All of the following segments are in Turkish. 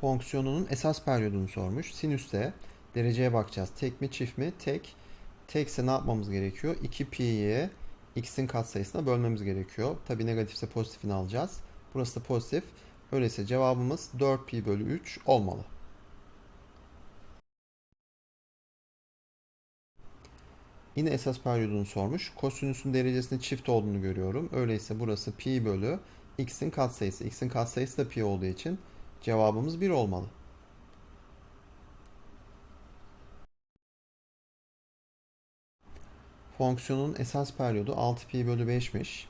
fonksiyonunun esas periyodunu sormuş. Sinüste dereceye bakacağız. Tek mi çift mi? Tek. Tekse ne yapmamız gerekiyor? 2pi'yi x'in katsayısına bölmemiz gerekiyor. Tabi negatifse pozitifini alacağız. Burası da pozitif. Öyleyse cevabımız 4pi bölü 3 olmalı. Yine esas periyodunu sormuş. Kosinüsün derecesinin çift olduğunu görüyorum. Öyleyse burası pi bölü x'in katsayısı. x'in katsayısı da pi olduğu için cevabımız 1 olmalı. Fonksiyonun esas periyodu 6pi bölü 5'miş.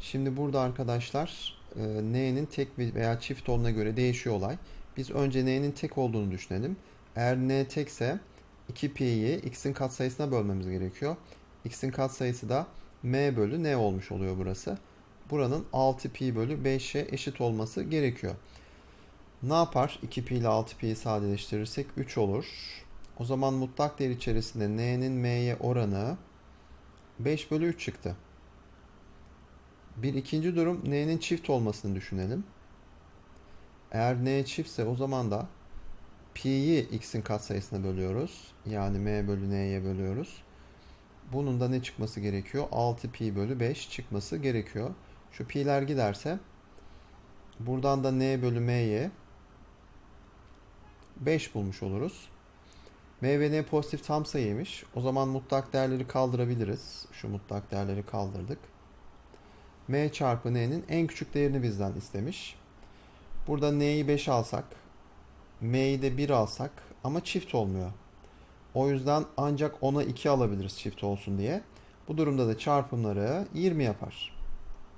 Şimdi burada arkadaşlar e, n'nin tek veya çift olduğuna göre değişiyor olay. Biz önce n'nin tek olduğunu düşünelim. Eğer n tekse 2pi'yi x'in katsayısına bölmemiz gerekiyor. x'in katsayısı da m bölü n olmuş oluyor burası. Buranın 6pi bölü 5'e eşit olması gerekiyor. Ne yapar? 2pi ile 6pi'yi sadeleştirirsek 3 olur. O zaman mutlak değer içerisinde n'nin m'ye oranı 5 bölü 3 çıktı. Bir ikinci durum n'nin çift olmasını düşünelim. Eğer n çiftse o zaman da pi'yi x'in katsayısına bölüyoruz. Yani m bölü n'ye bölüyoruz. Bunun da ne çıkması gerekiyor? 6pi bölü 5 çıkması gerekiyor. Şu pi'ler giderse buradan da n bölü m'ye 5 bulmuş oluruz. M ve N pozitif tam sayıymış. O zaman mutlak değerleri kaldırabiliriz. Şu mutlak değerleri kaldırdık. M çarpı N'nin en küçük değerini bizden istemiş. Burada N'yi 5 alsak, M'yi de 1 alsak ama çift olmuyor. O yüzden ancak 10'a 2 alabiliriz çift olsun diye. Bu durumda da çarpımları 20 yapar.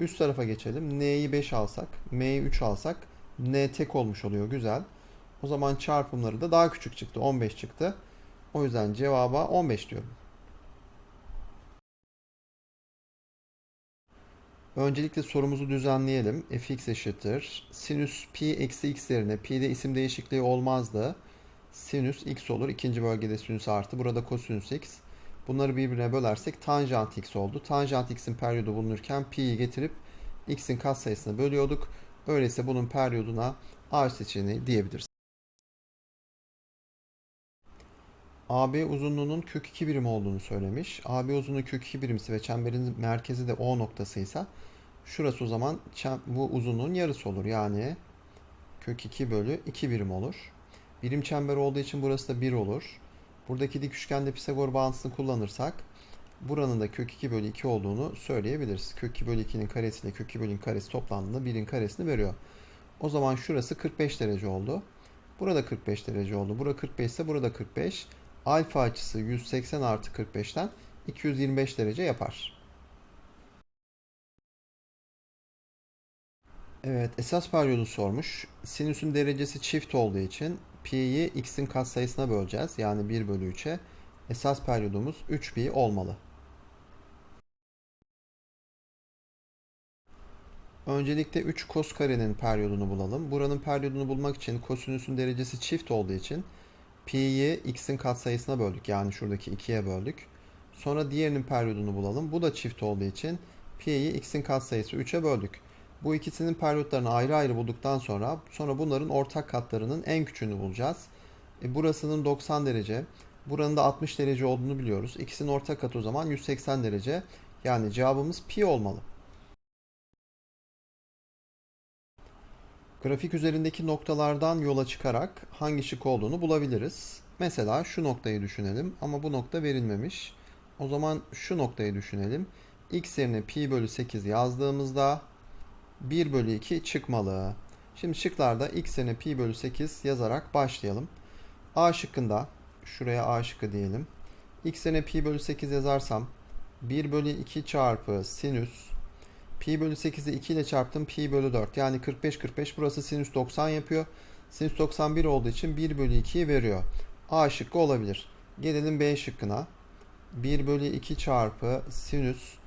Üst tarafa geçelim. N'yi 5 alsak, M'yi 3 alsak N tek olmuş oluyor. Güzel. O zaman çarpımları da daha küçük çıktı. 15 çıktı. O yüzden cevaba 15 diyorum. Öncelikle sorumuzu düzenleyelim. fx eşittir. Sinüs pi eksi x yerine pi'de isim değişikliği olmazdı. Sinüs x olur. İkinci bölgede sinüs artı. Burada kosinüs x. Bunları birbirine bölersek tanjant x oldu. Tanjant x'in periyodu bulunurken pi'yi getirip x'in katsayısını bölüyorduk. Öyleyse bunun periyoduna a seçeneği diyebiliriz. AB uzunluğunun kök 2 birim olduğunu söylemiş. AB uzunluğu kök 2 birimsi ve çemberin merkezi de O noktasıysa şurası o zaman bu uzunluğun yarısı olur. Yani kök 2 bölü 2 birim olur. Birim çember olduğu için burası da 1 olur. Buradaki dik üçgende Pisagor bağıntısını kullanırsak buranın da kök 2 bölü 2 olduğunu söyleyebiliriz. Kök 2 bölü 2'nin karesi ile kök 2 bölü 2'nin karesi toplandığında 1'in karesini veriyor. O zaman şurası 45 derece oldu. Burada 45 derece oldu. Burada 45 ise burada 45 alfa açısı 180 artı 45'ten 225 derece yapar. Evet, esas periyodu sormuş. Sinüsün derecesi çift olduğu için pi'yi x'in katsayısına böleceğiz. Yani 1 bölü 3'e. Esas periyodumuz 3 pi olmalı. Öncelikle 3 kos karenin periyodunu bulalım. Buranın periyodunu bulmak için kosinüsün derecesi çift olduğu için pi'yi x'in katsayısına böldük. Yani şuradaki 2'ye böldük. Sonra diğerinin periyodunu bulalım. Bu da çift olduğu için pi'yi x'in katsayısı 3'e böldük. Bu ikisinin periyotlarını ayrı ayrı bulduktan sonra sonra bunların ortak katlarının en küçüğünü bulacağız. E, burasının 90 derece, buranın da 60 derece olduğunu biliyoruz. İkisinin ortak katı o zaman 180 derece. Yani cevabımız pi olmalı. Grafik üzerindeki noktalardan yola çıkarak hangi şık olduğunu bulabiliriz. Mesela şu noktayı düşünelim ama bu nokta verilmemiş. O zaman şu noktayı düşünelim. x yerine pi bölü 8 yazdığımızda 1 bölü 2 çıkmalı. Şimdi şıklarda x yerine pi bölü 8 yazarak başlayalım. A şıkkında şuraya A şıkkı diyelim. x yerine pi bölü 8 yazarsam 1 bölü 2 çarpı sinüs Pi bölü 8'i 2 ile çarptım. Pi bölü 4. Yani 45 45. Burası sinüs 90 yapıyor. Sinüs 91 olduğu için 1 bölü 2'yi veriyor. A şıkkı olabilir. Gelelim B şıkkına. 1 bölü 2 çarpı sinüs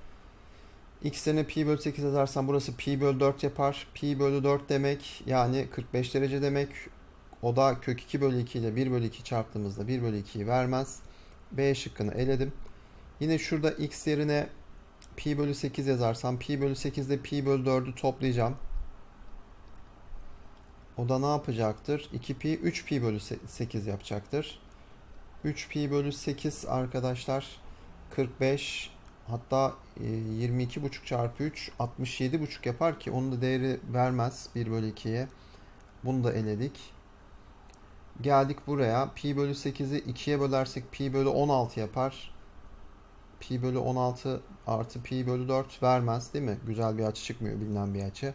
x'lerine pi bölü 8 yazarsam burası pi bölü 4 yapar. Pi bölü 4 demek yani 45 derece demek. O da kök 2 bölü 2 ile 1 bölü 2 çarptığımızda 1 bölü 2'yi vermez. B şıkkını eledim. Yine şurada x yerine pi bölü 8 yazarsam pi bölü 8 ile pi bölü 4'ü toplayacağım. O da ne yapacaktır? 2pi 3pi bölü 8 yapacaktır. 3pi bölü 8 arkadaşlar 45 hatta e, 22,5 çarpı 3 67,5 yapar ki onun da değeri vermez 1 bölü 2'ye. Bunu da eledik. Geldik buraya. Pi bölü 8'i 2'ye bölersek pi bölü 16 yapar. Pi bölü 16 artı pi bölü 4 vermez değil mi? Güzel bir açı çıkmıyor bilinen bir açı.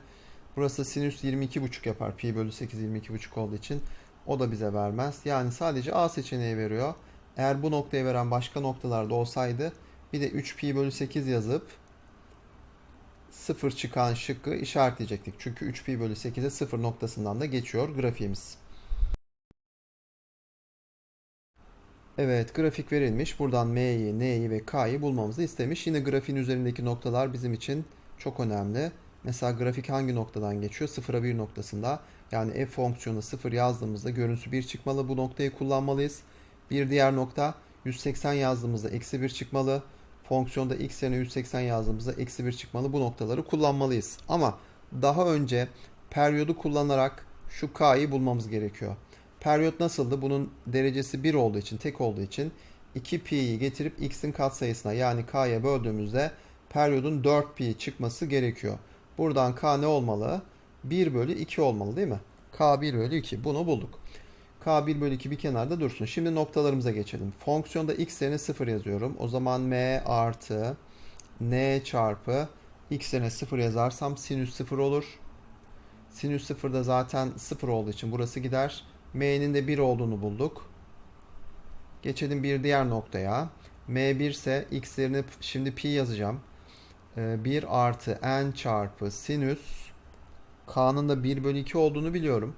Burası sinüs 22,5 yapar. Pi bölü 8 22,5 olduğu için. O da bize vermez. Yani sadece A seçeneği veriyor. Eğer bu noktayı veren başka noktalarda olsaydı bir de 3 pi bölü 8 yazıp 0 çıkan şıkkı işaretleyecektik. Çünkü 3 pi bölü 8'e 0 noktasından da geçiyor grafiğimiz. Evet grafik verilmiş. Buradan M'yi, N'yi ve K'yı bulmamızı istemiş. Yine grafiğin üzerindeki noktalar bizim için çok önemli. Mesela grafik hangi noktadan geçiyor? 0'a 1 noktasında. Yani f fonksiyonu 0 yazdığımızda görüntüsü 1 çıkmalı. Bu noktayı kullanmalıyız. Bir diğer nokta 180 yazdığımızda eksi 1 çıkmalı. Fonksiyonda x yerine 180 yazdığımızda eksi 1 çıkmalı. Bu noktaları kullanmalıyız. Ama daha önce periyodu kullanarak şu k'yı bulmamız gerekiyor. Periyot nasıldı? Bunun derecesi 1 olduğu için, tek olduğu için 2pi'yi getirip x'in katsayısına yani k'ya böldüğümüzde periyodun 4pi çıkması gerekiyor. Buradan k ne olmalı? 1 bölü 2 olmalı değil mi? k 1 bölü 2. Bunu bulduk. k 1 bölü 2 bir kenarda dursun. Şimdi noktalarımıza geçelim. Fonksiyonda x yerine 0 yazıyorum. O zaman m artı n çarpı x yerine 0 yazarsam sinüs 0 olur. Sinüs 0 da zaten 0 olduğu için burası gider. M'nin de 1 olduğunu bulduk. Geçelim bir diğer noktaya. m1 ise x yerine şimdi pi yazacağım. 1 Ee, artı n çarpı sinüs k'nın da 1 bölü 2 olduğunu biliyorum.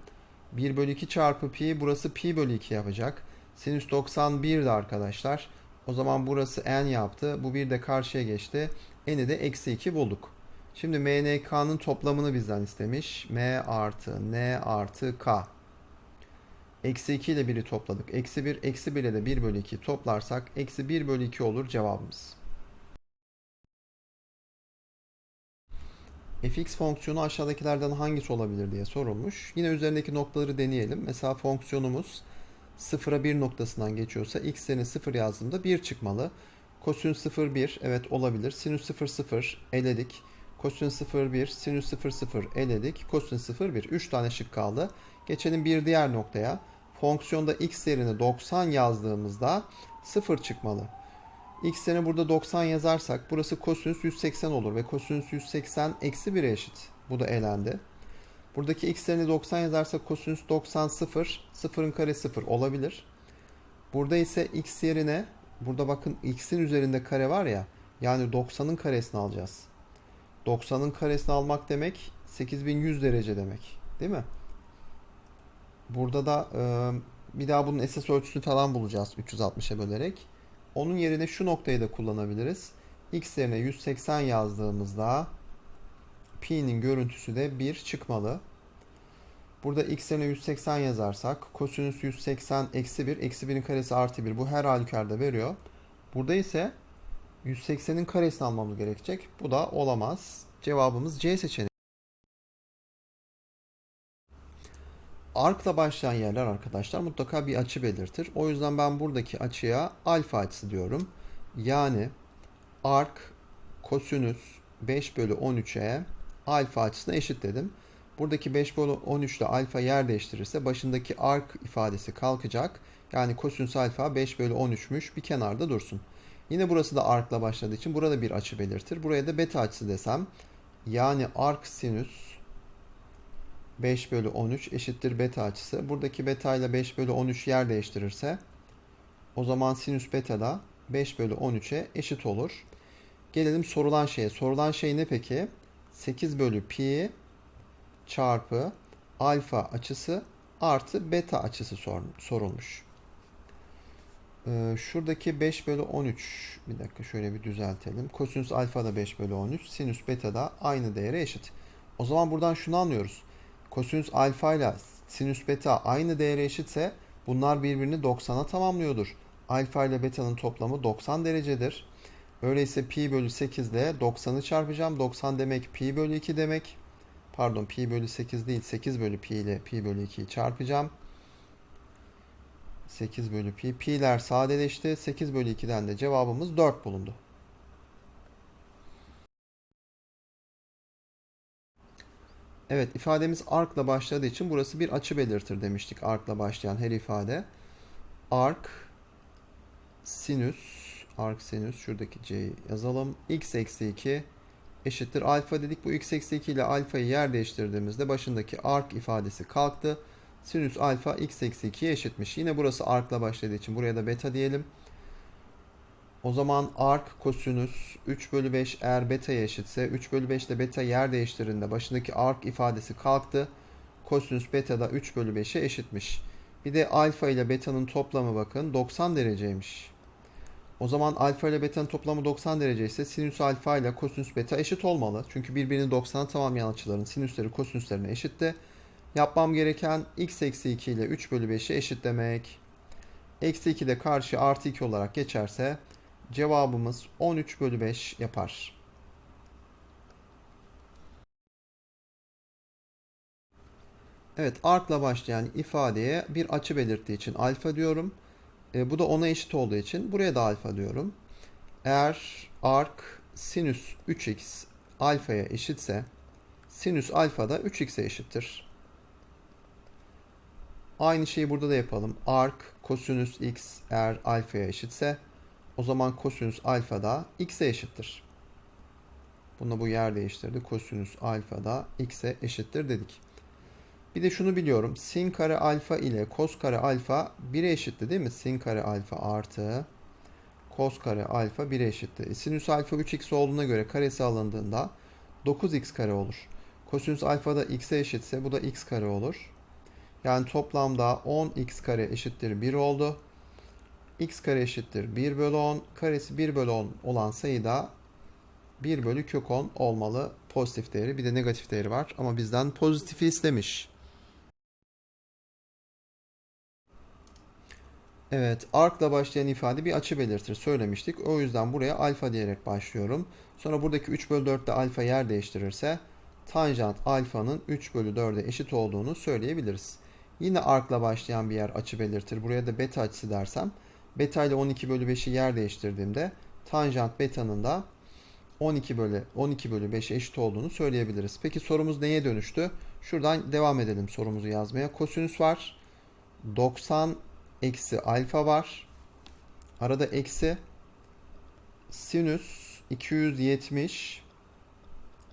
1 bölü 2 çarpı pi burası pi bölü 2 yapacak. Sinüs 91'di arkadaşlar. O zaman burası n yaptı. Bu bir de karşıya geçti. N'i de eksi 2 bulduk. Şimdi m, n, k'nın toplamını bizden istemiş. m artı n artı k. Eksi 2 ile 1'i topladık. Eksi 1, eksi 1 ile de 1 bölü 2 toplarsak eksi 1 bölü 2 olur cevabımız. fx fonksiyonu aşağıdakilerden hangisi olabilir diye sorulmuş. Yine üzerindeki noktaları deneyelim. Mesela fonksiyonumuz 0'a 1 noktasından geçiyorsa x yerine 0 yazdığımda 1 çıkmalı. Kosinüs 0 1 evet olabilir. Sinüs 0 0 eledik. Kosinüs 0 1 sinüs 0 0 eledik. Kosinüs 0 1 3 tane şık kaldı. Geçelim bir diğer noktaya. Fonksiyonda x yerine 90 yazdığımızda 0 çıkmalı. X yerine burada 90 yazarsak burası kosinüs 180 olur ve kosinüs 180 eksi 1'e eşit. Bu da elendi. Buradaki x yerine 90 yazarsak kosinüs 90 0, 0'ın kare 0 olabilir. Burada ise x yerine burada bakın x'in üzerinde kare var ya yani 90'ın karesini alacağız. 90'ın karesini almak demek 8100 derece demek. Değil mi? Burada da e, bir daha bunun esas ölçüsünü falan bulacağız 360'a bölerek. Onun yerine şu noktayı da kullanabiliriz. X yerine 180 yazdığımızda pi'nin görüntüsü de 1 çıkmalı. Burada x yerine 180 yazarsak kosinüs 180 eksi 1 eksi 1'in karesi artı 1 bu her halükarda veriyor. Burada ise 180'in karesini almamız gerekecek. Bu da olamaz. Cevabımız C seçeneği. Arkla başlayan yerler arkadaşlar mutlaka bir açı belirtir. O yüzden ben buradaki açıya alfa açısı diyorum. Yani ark kosinüs 5 bölü 13'e alfa açısına eşit dedim. Buradaki 5 bölü 13 ile alfa yer değiştirirse başındaki ark ifadesi kalkacak. Yani kosinüs alfa 5 bölü 13'müş bir kenarda dursun. Yine burası da arkla başladığı için burada bir açı belirtir. Buraya da beta açısı desem. Yani ark sinüs 5 bölü 13 eşittir beta açısı. Buradaki beta ile 5 bölü 13 yer değiştirirse o zaman sinüs beta da 5 bölü 13'e eşit olur. Gelelim sorulan şeye. Sorulan şey ne peki? 8 bölü pi çarpı alfa açısı artı beta açısı sor, sorulmuş. Ee, şuradaki 5 bölü 13 bir dakika şöyle bir düzeltelim. Kosinüs alfa da 5 bölü 13. Sinüs beta da aynı değere eşit. O zaman buradan şunu anlıyoruz. Kosinüs alfa ile sinüs beta aynı değere eşitse bunlar birbirini 90'a tamamlıyordur. Alfa ile beta'nın toplamı 90 derecedir. Öyleyse pi bölü 8 ile 90'ı çarpacağım. 90 demek pi bölü 2 demek. pardon pi bölü 8 değil 8 bölü pi ile pi bölü 2'yi çarpacağım. 8 bölü pi. Pi'ler sadeleşti. 8 bölü 2'den de cevabımız 4 bulundu. Evet ifademiz arkla başladığı için burası bir açı belirtir demiştik arkla başlayan her ifade. Ark sinüs ark sinüs şuradaki c'yi yazalım. x eksi 2 eşittir alfa dedik. Bu x eksi 2 ile alfayı yer değiştirdiğimizde başındaki ark ifadesi kalktı. Sinüs alfa x eksi 2'ye eşitmiş. Yine burası arkla başladığı için buraya da beta diyelim. O zaman ark kosinüs 3 bölü 5 eğer beta'ya eşitse 3 bölü 5 ile beta yer değiştirdiğinde başındaki ark ifadesi kalktı. Kosinüs beta da 3 bölü 5'e eşitmiş. Bir de alfa ile beta'nın toplamı bakın 90 dereceymiş. O zaman alfa ile beta'nın toplamı 90 derece ise sinüs alfa ile kosinüs beta eşit olmalı. Çünkü birbirini 90'a tamamlayan açıların sinüsleri kosinüslerine eşitti. Yapmam gereken x eksi 2 ile 3 bölü 5'i eşitlemek. Eksi 2 de karşı artı 2 olarak geçerse cevabımız 13 bölü 5 yapar. Evet arkla başlayan ifadeye bir açı belirttiği için alfa diyorum. E, bu da ona eşit olduğu için buraya da alfa diyorum. Eğer ark sinüs 3x alfaya eşitse sinüs alfa da 3x'e eşittir. Aynı şeyi burada da yapalım. Ark kosinüs x eğer alfaya eşitse o zaman kosinüs alfa da x'e eşittir. Buna bu yer değiştirdi. Kosinüs alfa da x'e eşittir dedik. Bir de şunu biliyorum. Sin kare alfa ile kos kare alfa 1'e eşitti değil mi? Sin kare alfa artı kos kare alfa 1'e eşitti. E, sinüs alfa 3x olduğuna göre karesi alındığında 9x kare olur. Kosinüs alfa da x'e eşitse bu da x kare olur. Yani toplamda 10x kare eşittir 1 oldu. X kare eşittir 1 bölü 10. Karesi 1 bölü 10 olan sayıda 1 bölü kök 10 olmalı pozitif değeri. Bir de negatif değeri var ama bizden pozitifi istemiş. Evet, arkla başlayan ifade bir açı belirtir söylemiştik. O yüzden buraya alfa diyerek başlıyorum. Sonra buradaki 3 bölü 4 ile alfa yer değiştirirse tanjant alfanın 3 bölü 4'e eşit olduğunu söyleyebiliriz. Yine arkla başlayan bir yer açı belirtir. Buraya da beta açısı dersem beta ile 12 bölü 5'i yer değiştirdiğimde tanjant beta'nın da 12 bölü 12 bölü 5'e eşit olduğunu söyleyebiliriz. Peki sorumuz neye dönüştü? Şuradan devam edelim sorumuzu yazmaya. Kosinüs var. 90 eksi alfa var. Arada eksi sinüs 270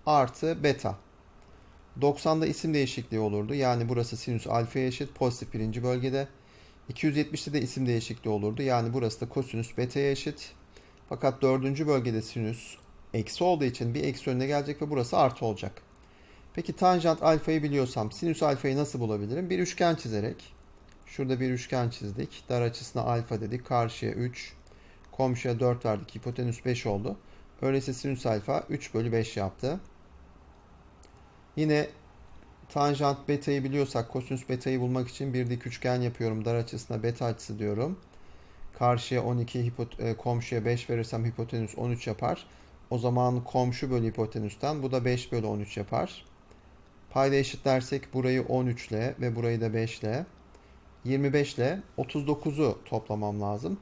artı beta. 90'da isim değişikliği olurdu. Yani burası sinüs alfaya eşit pozitif birinci bölgede. 270'te de isim değişikliği olurdu. Yani burası da kosinüs beta'ya eşit. Fakat dördüncü bölgede sinüs eksi olduğu için bir eksi önüne gelecek ve burası artı olacak. Peki tanjant alfayı biliyorsam sinüs alfayı nasıl bulabilirim? Bir üçgen çizerek. Şurada bir üçgen çizdik. Dar açısına alfa dedik. Karşıya 3. Komşuya 4 verdik. Hipotenüs 5 oldu. Öyleyse sinüs alfa 3 bölü 5 yaptı. Yine tanjant beta'yı biliyorsak kosinüs beta'yı bulmak için bir dik üçgen yapıyorum. Dar açısına beta açısı diyorum. Karşıya 12, hipot- komşuya 5 verirsem hipotenüs 13 yapar. O zaman komşu bölü hipotenüsten bu da 5 bölü 13 yapar. Payda eşitlersek burayı 13 ile ve burayı da 5 ile 25 ile 39'u toplamam lazım.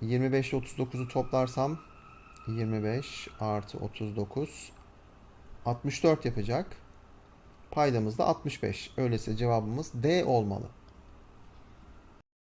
25 ile 39'u toplarsam 25 artı 39 64 yapacak. Paydamız da 65. Öyleyse cevabımız D olmalı.